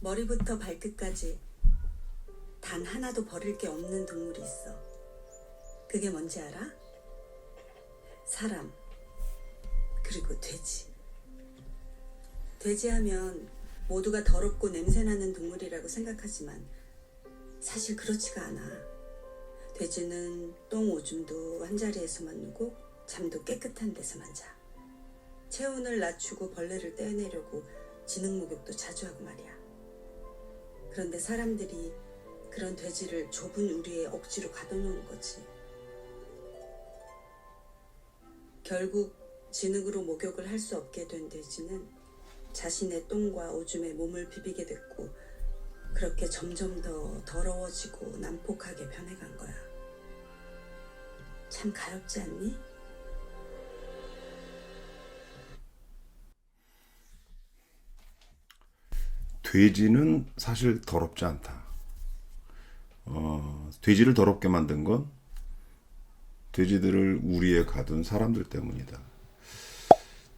머리부터 발끝까지 단 하나도 버릴 게 없는 동물이 있어. 그게 뭔지 알아? 사람. 그리고 돼지. 돼지 하면 모두가 더럽고 냄새나는 동물이라고 생각하지만 사실 그렇지가 않아. 돼지는 똥 오줌도 한 자리에서만 누고 잠도 깨끗한 데서만 자. 체온을 낮추고 벌레를 떼내려고 지능 목욕도 자주 하고 말이야. 그런데 사람들이 그런 돼지를 좁은 우리에 억지로 가둬놓은 거지. 결국 진흙으로 목욕을 할 수 없게 된 돼지는 자신의 똥과 오줌에 몸을 비비게 됐고 그렇게 점점 더 더러워지고 난폭하게 변해간 거야. 참 가엽지 않니? 돼지는 사실 더럽지 않다. 어, 돼지를 더럽게 만든 건 돼지들을 우리에 가둔 사람들 때문이다.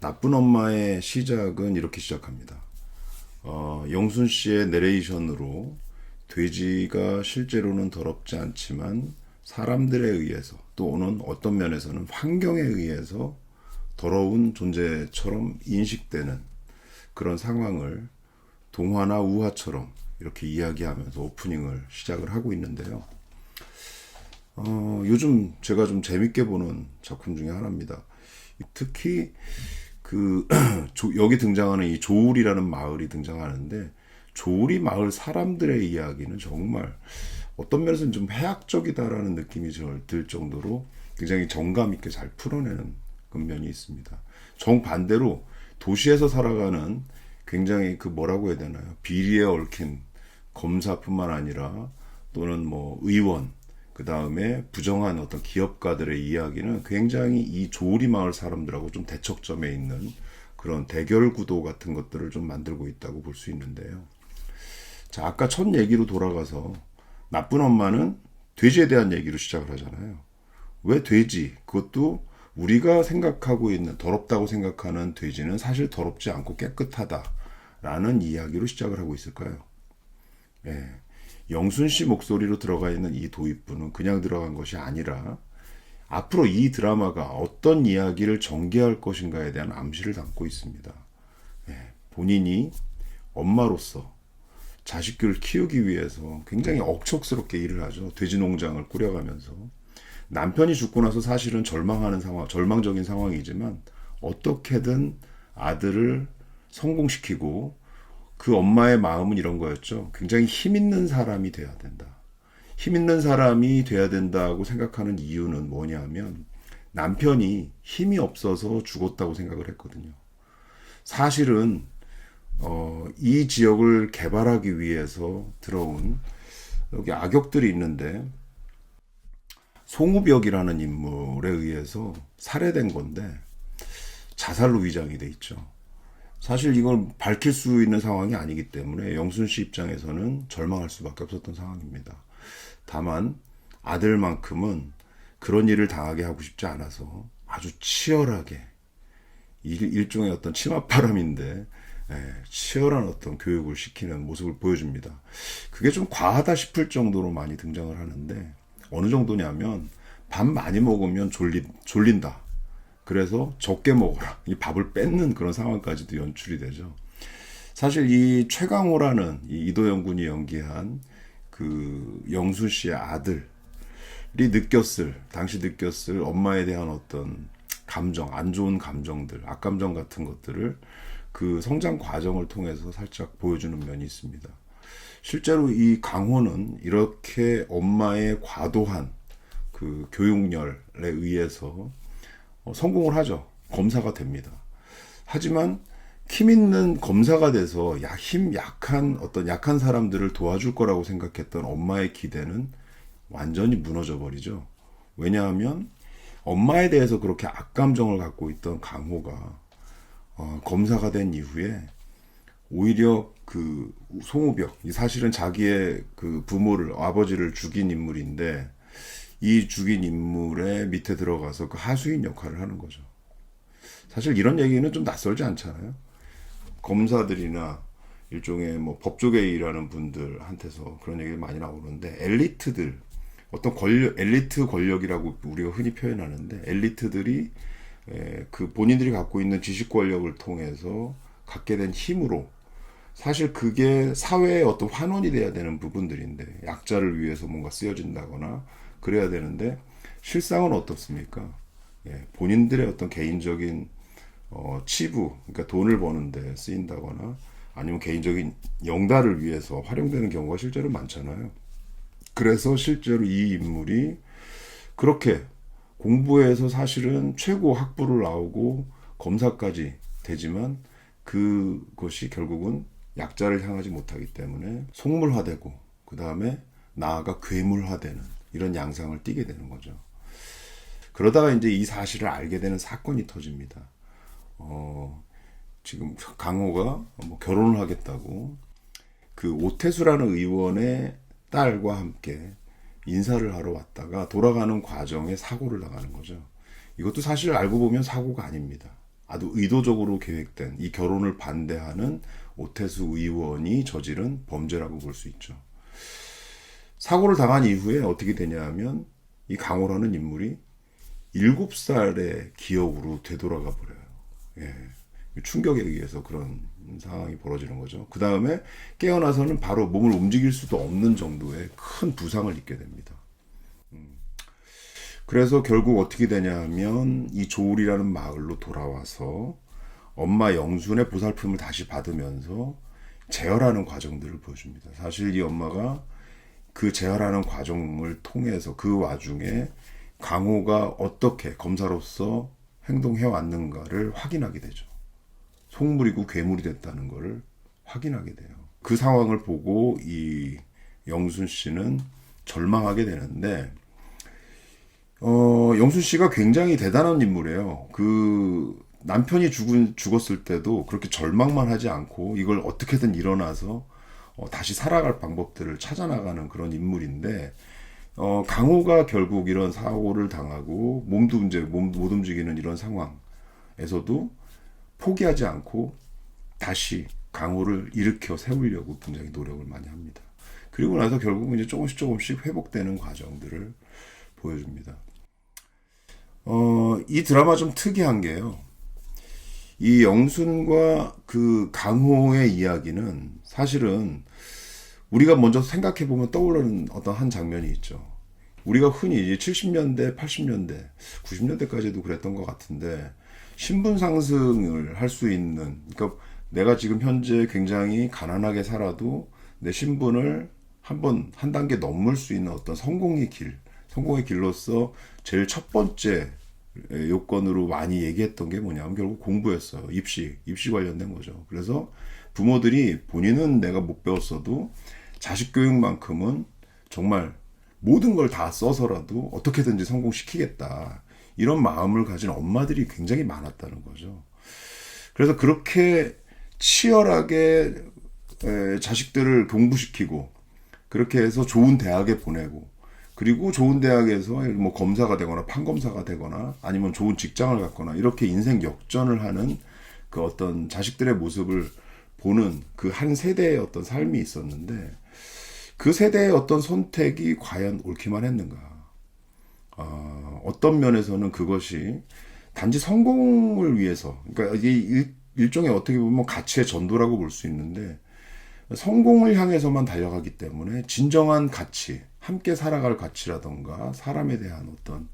나쁜 엄마의 시작은 이렇게 시작합니다. 어, 영순 씨의 내레이션으로 돼지가 실제로는 더럽지 않지만 사람들에 의해서 또는 어떤 면에서는 환경에 의해서 더러운 존재처럼 인식되는 그런 상황을 동화나 우화처럼 이렇게 이야기하면서 오프닝을 시작을 하고 있는데요. 어, 요즘 제가 좀 재밌게 보는 작품 중에 하나입니다. 특히 그 조- 여기 등장하는 이 조울이라는 마을이 등장하는데 조울이 마을 사람들의 이야기는 정말 어떤 면에서는 좀 해학적이다라는 느낌이 절- 들 정도로 굉장히 정감 있게 잘 풀어내는 면이 있습니다. 정반대로 도시에서 살아가는 굉장히 그 뭐라고 해야 되나요? 비리에 얽힌 검사뿐만 아니라 또는 뭐 의원 그 다음에 부정한 어떤 기업가들의 이야기는 굉장히 이 조리 마을 사람들하고 좀 대척점에 있는 그런 대결 구도 같은 것들을 좀 만들고 있다고 볼 수 있는데요. 자, 아까 첫 얘기로 돌아가서 나쁜 엄마는 돼지에 대한 얘기로 시작을 하잖아요. 왜 돼지? 그것도 우리가 생각하고 있는 더럽다고 생각하는 돼지는 사실 더럽지 않고 깨끗하다 라는 이야기로 시작을 하고 있을까요? 예. 영순 씨 목소리로 들어가 있는 이 도입부는 그냥 들어간 것이 아니라 앞으로 이 드라마가 어떤 이야기를 전개할 것인가에 대한 암시를 담고 있습니다. 예. 본인이 엄마로서 자식들을 키우기 위해서 굉장히 억척스럽게 일을 하죠. 돼지 농장을 꾸려가면서 남편이 죽고 나서 사실은 절망하는 상황, 절망적인 상황이지만 어떻게든 아들을 성공시키고 그 엄마의 마음은 이런 거였죠. 굉장히 힘 있는 사람이 돼야 된다. 힘 있는 사람이 돼야 된다고 생각하는 이유는 뭐냐면 남편이 힘이 없어서 죽었다고 생각을 했거든요. 사실은 어, 이 지역을 개발하기 위해서 들어온 여기 악역들이 있는데 송우벽이라는 인물에 의해서 살해된 건데 자살로 위장이 돼 있죠. 사실 이걸 밝힐 수 있는 상황이 아니기 때문에 영순 씨 입장에서는 절망할 수밖에 없었던 상황입니다. 다만 아들만큼은 그런 일을 당하게 하고 싶지 않아서 아주 치열하게 일- 일종의 어떤 치맛바람인데 예, 치열한 어떤 교육을 시키는 모습을 보여줍니다. 그게 좀 과하다 싶을 정도로 많이 등장을 하는데 어느 정도냐면 밥 많이 먹으면 졸리, 졸린다. 그래서 적게 먹어라. 이 밥을 뺏는 그런 상황까지도 연출이 되죠. 사실 이 최강호라는 이 이도영 군이 연기한 그 영순 씨의 아들이 느꼈을 당시 느꼈을 엄마에 대한 어떤 감정, 안 좋은 감정들, 악감정 같은 것들을 그 성장 과정을 통해서 살짝 보여주는 면이 있습니다. 실제로 이 강호는 이렇게 엄마의 과도한 그 교육열에 의해서 어, 성공을 하죠. 검사가 됩니다. 하지만 힘 있는 검사가 돼서 야, 힘 약한 어떤 약한 사람들을 도와줄 거라고 생각했던 엄마의 기대는 완전히 무너져 버리죠. 왜냐하면 엄마에 대해서 그렇게 악감정을 갖고 있던 강호가 어, 검사가 된 이후에 오히려 그 송우벽 이 사실은 자기의 그 부모를 아버지를 죽인 인물인데 이 죽인 인물의 밑에 들어가서 그 하수인 역할을 하는 거죠. 사실 이런 얘기는 좀 낯설지 않잖아요. 검사들이나 일종의 뭐 법조계에 일하는 분들한테서 그런 얘기가 많이 나오는데 엘리트들 어떤 권력 엘리트 권력이라고 우리가 흔히 표현하는데 엘리트들이 에, 그 본인들이 갖고 있는 지식 권력을 통해서 갖게 된 힘으로 사실 그게 사회의 어떤 환원이 돼야 되는 부분들인데 약자를 위해서 뭔가 쓰여진다거나 그래야 되는데 실상은 어떻습니까? 예, 본인들의 어떤 개인적인 어, 치부, 그러니까 돈을 버는데 쓰인다거나 아니면 개인적인 영달을 위해서 활용되는 경우가 실제로 많잖아요. 그래서 실제로 이 인물이 그렇게 공부해서 사실은 최고 학부를 나오고 검사까지 되지만 그것이 결국은 약자를 향하지 못하기 때문에 속물화되고 그 다음에 나아가 괴물화되는 이런 양상을 띠게 되는 거죠. 그러다가 이제 이 사실을 알게 되는 사건이 터집니다. 어, 지금 강호가 뭐 결혼을 하겠다고 그 오태수라는 의원의 딸과 함께 인사를 하러 왔다가 돌아가는 과정에 사고를 나가는 거죠. 이것도 사실 알고 보면 사고가 아닙니다. 아주 의도적으로 계획된 이 결혼을 반대하는 오태수 의원이 저지른 범죄라고 볼 수 있죠. 사고를 당한 이후에 어떻게 되냐면 이 강호라는 인물이 일곱 살의 기억으로 되돌아가 버려요. 예. 충격에 의해서 그런 상황이 벌어지는 거죠. 그 다음에 깨어나서는 바로 몸을 움직일 수도 없는 정도의 큰 부상을 입게 됩니다. 음. 그래서 결국 어떻게 되냐 하면 이 조울이라는 마을로 돌아와서 엄마 영순의 보살핌을 다시 받으면서 재활하는 과정들을 보여줍니다. 사실 이 엄마가 그 재활하는 과정을 통해서 그 와중에 강호가 어떻게 검사로서 행동해 왔는가를 확인하게 되죠. 속물이고 괴물이 됐다는 것을 확인하게 돼요. 그 상황을 보고 이 영순 씨는 절망하게 되는데 어, 영순 씨가 굉장히 대단한 인물이에요. 그 남편이 죽은 죽었을 때도 그렇게 절망만 하지 않고 이걸 어떻게든 일어나서 어, 다시 살아갈 방법들을 찾아나가는 그런 인물인데 어, 강호가 결국 이런 사고를 당하고 몸도 이제 몸못 움직이는 이런 상황에서도 포기하지 않고 다시 강호를 일으켜 세우려고 굉장히 노력을 많이 합니다. 그리고 나서 결국은 이제 조금씩 조금씩 회복되는 과정들을 보여줍니다. 어, 이 드라마 좀 특이한 게요. 이 영순과 그 강호의 이야기는 사실은 우리가 먼저 생각해 보면 떠오르는 어떤 한 장면이 있죠. 우리가 흔히 이제 70년대, 80년대, 90년대까지도 그랬던 것 같은데 신분 상승을 할 수 있는 그러니까 내가 지금 현재 굉장히 가난하게 살아도 내 신분을 한번 한 단계 넘을 수 있는 어떤 성공의 길, 성공의 길로서 제일 첫 번째 요건으로 많이 얘기했던 게 뭐냐면 결국 공부였어요. 입시, 입시 관련된 거죠. 그래서 부모들이 본인은 내가 못 배웠어도 자식 교육만큼은 정말 모든 걸 다 써서라도 어떻게든지 성공시키겠다. 이런 마음을 가진 엄마들이 굉장히 많았다는 거죠. 그래서 그렇게 치열하게 에, 자식들을 공부시키고 그렇게 해서 좋은 대학에 보내고 그리고 좋은 대학에서 뭐 검사가 되거나 판검사가 되거나 아니면 좋은 직장을 갖거나 이렇게 인생 역전을 하는 그 어떤 자식들의 모습을 보는 그 한 세대의 어떤 삶이 있었는데 그 세대의 어떤 선택이 과연 옳기만 했는가? 어, 어떤 면에서는 그것이 단지 성공을 위해서, 그러니까 일- 일종의 어떻게 보면 가치의 전도라고 볼 수 있는데 성공을 향해서만 달려가기 때문에 진정한 가치, 함께 살아갈 가치라던가 사람에 대한 어떤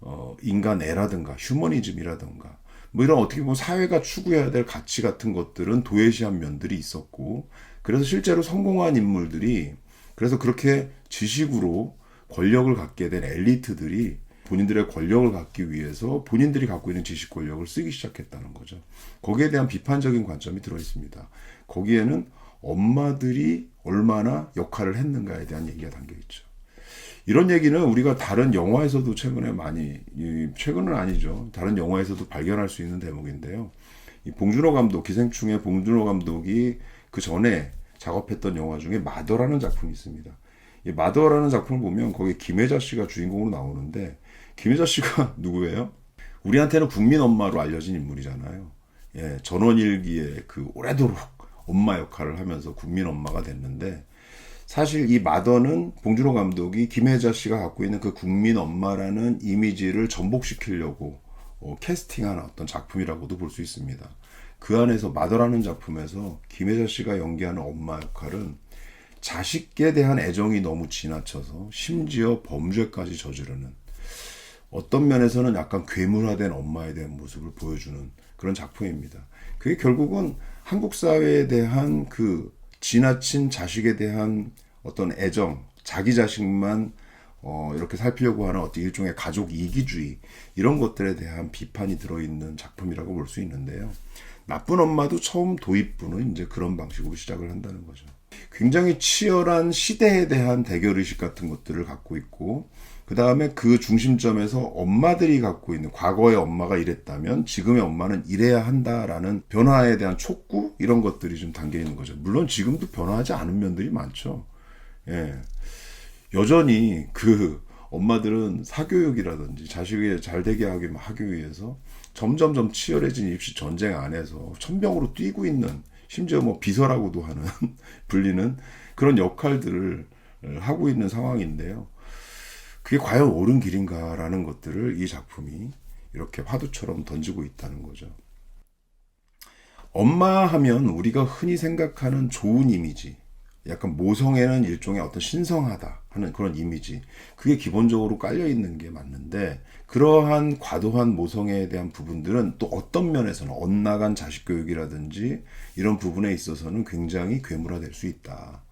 어, 인간 애라든가 휴머니즘이라든가 뭐 이런 어떻게 보면 사회가 추구해야 될 가치 같은 것들은 도외시한 면들이 있었고 그래서 실제로 성공한 인물들이 그래서 그렇게 지식으로 권력을 갖게 된 엘리트들이 본인들의 권력을 갖기 위해서 본인들이 갖고 있는 지식 권력을 쓰기 시작했다는 거죠. 거기에 대한 비판적인 관점이 들어 있습니다. 거기에는 엄마들이 얼마나 역할을 했는가에 대한 얘기가 담겨 있죠. 이런 얘기는 우리가 다른 영화에서도 최근에 많이 이, 최근은 아니죠. 다른 영화에서도 발견할 수 있는 대목인데요. 이 봉준호 감독 기생충의 봉준호 감독이 그 전에 작업했던 영화 중에 마더라는 작품이 있습니다. 이 마더라는 작품을 보면 거기 김혜자 씨가 주인공으로 나오는데 김혜자 씨가 누구예요? 우리한테는 국민 엄마로 알려진 인물이잖아요. 예, 전원일기에 그 오래도록 엄마 역할을 하면서 국민 엄마가 됐는데 사실 이 마더는 봉준호 감독이 김혜자 씨가 갖고 있는 그 국민 엄마라는 이미지를 전복시키려고 어, 캐스팅한 어떤 작품이라고도 볼 수 있습니다. 그 안에서 마더라는 작품에서 김혜자 씨가 연기하는 엄마 역할은 자식에 대한 애정이 너무 지나쳐서 심지어 범죄까지 저지르는 어떤 면에서는 약간 괴물화된 엄마에 대한 모습을 보여주는 그런 작품입니다. 그게 결국은 한국 사회에 대한 그 지나친 자식에 대한 어떤 애정, 자기 자식만 어, 이렇게 살피려고 하는 어떤 일종의 가족 이기주의 이런 것들에 대한 비판이 들어있는 작품이라고 볼 수 있는데요. 나쁜 엄마도 처음 도입부는 이제 그런 방식으로 시작을 한다는 거죠. 굉장히 치열한 시대에 대한 대결 의식 같은 것들을 갖고 있고 그 다음에 그 중심점에서 엄마들이 갖고 있는 과거의 엄마가 이랬다면 지금의 엄마는 이래야 한다라는 변화에 대한 촉구 이런 것들이 좀 담겨 있는 거죠. 물론 지금도 변화하지 않은 면들이 많죠. 예. 여전히 그 엄마들은 사교육이라든지 자식이 잘 되게 하기 하기 위해서 점점점 치열해진 입시 전쟁 안에서 천병으로 뛰고 있는 심지어 뭐 비서라고도 하는 불리는 그런 역할들을 하고 있는 상황인데요. 그게 과연 옳은 길인가라는 것들을 이 작품이 이렇게 화두처럼 던지고 있다는 거죠. 엄마 하면 우리가 흔히 생각하는 좋은 이미지, 약간 모성애는 일종의 어떤 신성하다 하는 그런 이미지, 그게 기본적으로 깔려 있는 게 맞는데, 그러한 과도한 모성애에 대한 부분들은 또 어떤 면에서는 엇나간 자식 교육이라든지 이런 부분에 있어서는 굉장히 괴물화될 수 있다.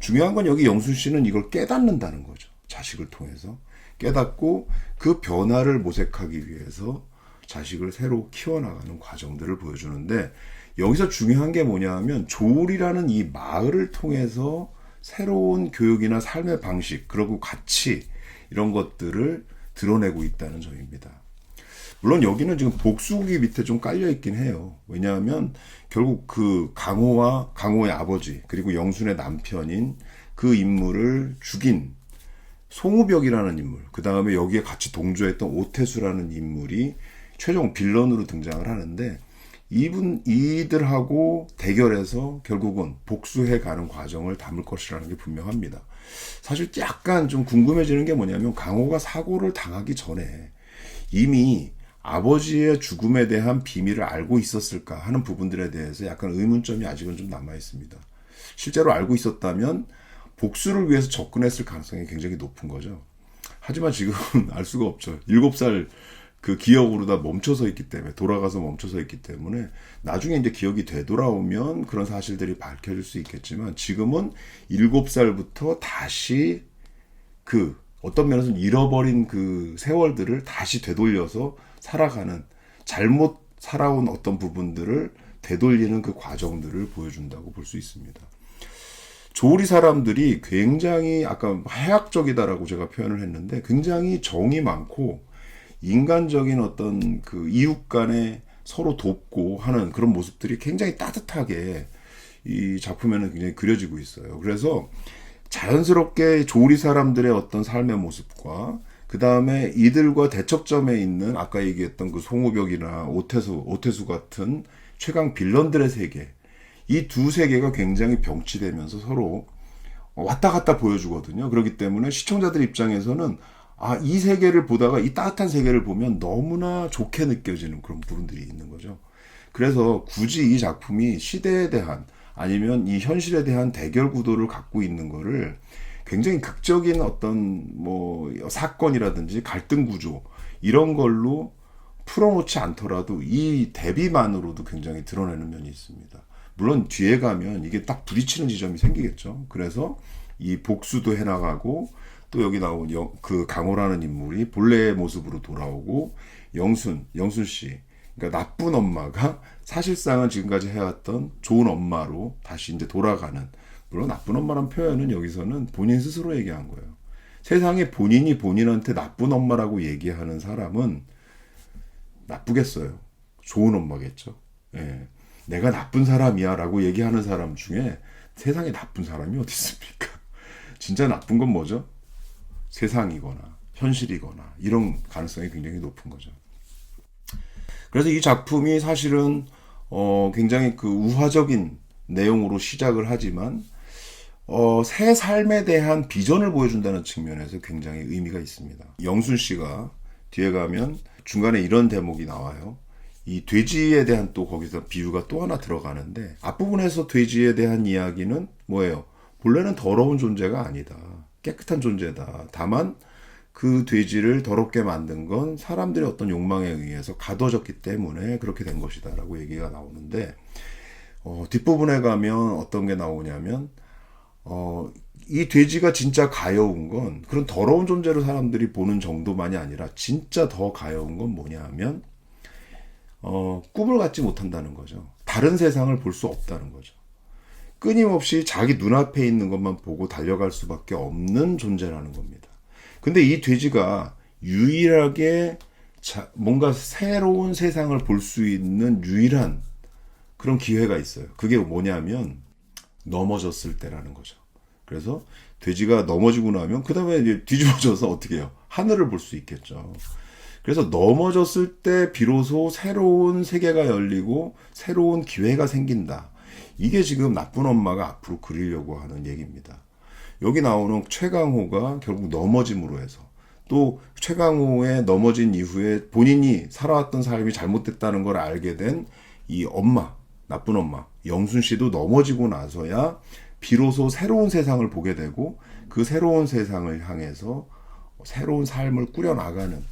중요한 건 여기 영순 씨는 이걸 깨닫는다는 거죠. 자식을 통해서. 깨닫고 그 변화를 모색하기 위해서 자식을 새로 키워나가는 과정들을 보여주는데 여기서 중요한 게 뭐냐면 조울이라는 이 마을을 통해서 새로운 교육이나 삶의 방식 그리고 가치 이런 것들을 드러내고 있다는 점입니다. 물론 여기는 지금 복수국이 밑에 좀 깔려 있긴 해요. 왜냐하면 결국 그 강호와 강호의 아버지 그리고 영순의 남편인 그 인물을 죽인 송우벽이라는 인물, 그 다음에 여기에 같이 동조했던 오태수라는 인물이 최종 빌런으로 등장을 하는데 이분 이들하고 대결해서 결국은 복수해 가는 과정을 담을 것이라는 게 분명합니다. 사실 약간 좀 궁금해지는 게 뭐냐면 강호가 사고를 당하기 전에 이미 아버지의 죽음에 대한 비밀을 알고 있었을까 하는 부분들에 대해서 약간 의문점이 아직은 좀 남아 있습니다. 실제로 알고 있었다면 복수를 위해서 접근했을 가능성이 굉장히 높은 거죠. 하지만 지금은 알 수가 없죠. 7살 그 기억으로 다 멈춰서 있기 때문에 돌아가서 멈춰서 있기 때문에 나중에 이제 기억이 되돌아오면 그런 사실들이 밝혀질 수 있겠지만 지금은 7살부터 다시 그 어떤 면에서는 잃어버린 그 세월들을 다시 되돌려서 살아가는 잘못 살아온 어떤 부분들을 되돌리는 그 과정들을 보여준다고 볼 수 있습니다. 조리 사람들이 굉장히 아까 해학적이다라고 제가 표현을 했는데 굉장히 정이 많고 인간적인 어떤 그 이웃 간에 서로 돕고 하는 그런 모습들이 굉장히 따뜻하게 이 작품에는 굉장히 그려지고 있어요. 그래서 자연스럽게 조리 사람들의 어떤 삶의 모습과 그 다음에 이들과 대척점에 있는 아까 얘기했던 그 송우벽이나 오태수, 오태수 같은 최강 빌런들의 세계 이 두 세계가 굉장히 병치되면서 서로 왔다 갔다 보여주거든요. 그렇기 때문에 시청자들 입장에서는 아, 이 세계를 보다가 이 따뜻한 세계를 보면 너무나 좋게 느껴지는 그런 부분들이 있는 거죠. 그래서 굳이 이 작품이 시대에 대한 아니면 이 현실에 대한 대결 구도를 갖고 있는 거를 굉장히 극적인 어떤 뭐 사건이라든지 갈등 구조 이런 걸로 풀어놓지 않더라도 이 대비만으로도 굉장히 드러내는 면이 있습니다. 물론 뒤에 가면 이게 딱 부딪히는 지점이 생기겠죠. 그래서 이 복수도 해나가고 또 여기 나온 영, 그 강호라는 인물이 본래의 모습으로 돌아오고 영순, 영순 씨, 그러니까 나쁜 엄마가 사실상은 지금까지 해왔던 좋은 엄마로 다시 이제 돌아가는 물론 나쁜 엄마란 표현은 여기서는 본인 스스로 얘기한 거예요. 세상에 본인이 본인한테 나쁜 엄마라고 얘기하는 사람은 나쁘겠어요. 좋은 엄마겠죠. 예. 내가 나쁜 사람이야 라고 얘기하는 사람 중에 세상에 나쁜 사람이 어디 있습니까? 진짜 나쁜 건 뭐죠? 세상이거나 현실이거나 이런 가능성이 굉장히 높은 거죠. 그래서 이 작품이 사실은 어, 굉장히 그 우화적인 내용으로 시작을 하지만 어, 새 삶에 대한 비전을 보여준다는 측면에서 굉장히 의미가 있습니다. 영순 씨가 뒤에 가면 중간에 이런 대목이 나와요. 이 돼지에 대한 또 거기서 비유가 또 하나 들어가는데 앞부분에서 돼지에 대한 이야기는 뭐예요? 본래는 더러운 존재가 아니다. 깨끗한 존재다. 다만 그 돼지를 더럽게 만든 건 사람들의 어떤 욕망에 의해서 가둬졌기 때문에 그렇게 된 것이다라고 얘기가 나오는데 어, 뒷부분에 가면 어떤 게 나오냐면 어, 이 돼지가 진짜 가여운 건 그런 더러운 존재로 사람들이 보는 정도만이 아니라 진짜 더 가여운 건 뭐냐 하면 어, 꿈을 갖지 못한다는 거죠. 다른 세상을 볼 수 없다는 거죠. 끊임없이 자기 눈앞에 있는 것만 보고 달려갈 수밖에 없는 존재라는 겁니다. 근데 이 돼지가 유일하게 자, 뭔가 새로운 세상을 볼 수 있는 유일한 그런 기회가 있어요. 그게 뭐냐면 넘어졌을 때라는 거죠. 그래서 돼지가 넘어지고 나면 그 다음에 뒤집어져서 어떻게 해요? 하늘을 볼 수 있겠죠. 그래서 넘어졌을 때 비로소 새로운 세계가 열리고 새로운 기회가 생긴다. 이게 지금 나쁜 엄마가 앞으로 그리려고 하는 얘기입니다. 여기 나오는 최강호가 결국 넘어짐으로 해서 또 최강호의 넘어진 이후에 본인이 살아왔던 삶이 잘못됐다는 걸 알게 된 이 엄마, 나쁜 엄마, 영순 씨도 넘어지고 나서야 비로소 새로운 세상을 보게 되고 그 새로운 세상을 향해서 새로운 삶을 꾸려나가는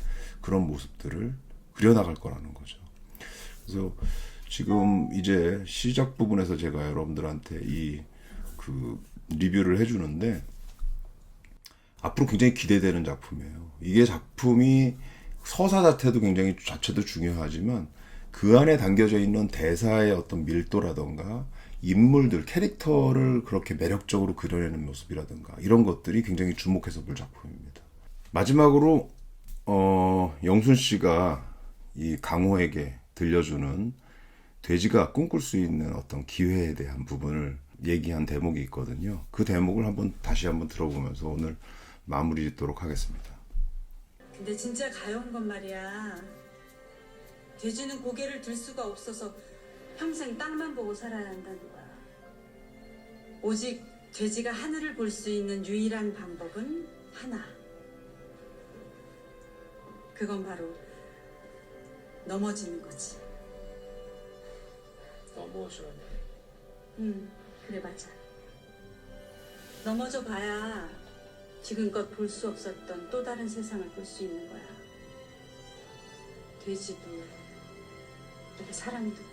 그런 모습들을 그려나갈 거라는 거죠. 그래서 지금 이제 시작 부분에서 제가 여러분들한테 이 그 리뷰를 해주는데 앞으로 굉장히 기대되는 작품이에요. 이게 작품이 서사 자체도 굉장히 자체도 중요하지만 그 안에 담겨져 있는 대사의 어떤 밀도라던가 인물들 캐릭터를 그렇게 매력적으로 그려내는 모습이라든가 이런 것들이 굉장히 주목해서 볼 작품입니다. 마지막으로 어, 영순 씨가 이 강호에게 들려주는 돼지가 꿈꿀 수 있는 어떤 기회에 대한 부분을 얘기한 대목이 있거든요. 그 대목을 한번 다시 한번 들어보면서 오늘 마무리 짓도록 하겠습니다. 근데 진짜 가여운 건 말이야. 돼지는 고개를 들 수가 없어서 평생 땅만 보고 살아야 한다는 거야. 오직 돼지가 하늘을 볼 수 있는 유일한 방법은 하나. 그건 바로 넘어지는 거지. 넘어져야 응, 그래봤자. 넘어져 봐야 지금껏 볼 수 없었던 또 다른 세상을 볼 수 있는 거야. 돼지도, 이렇게 사람도.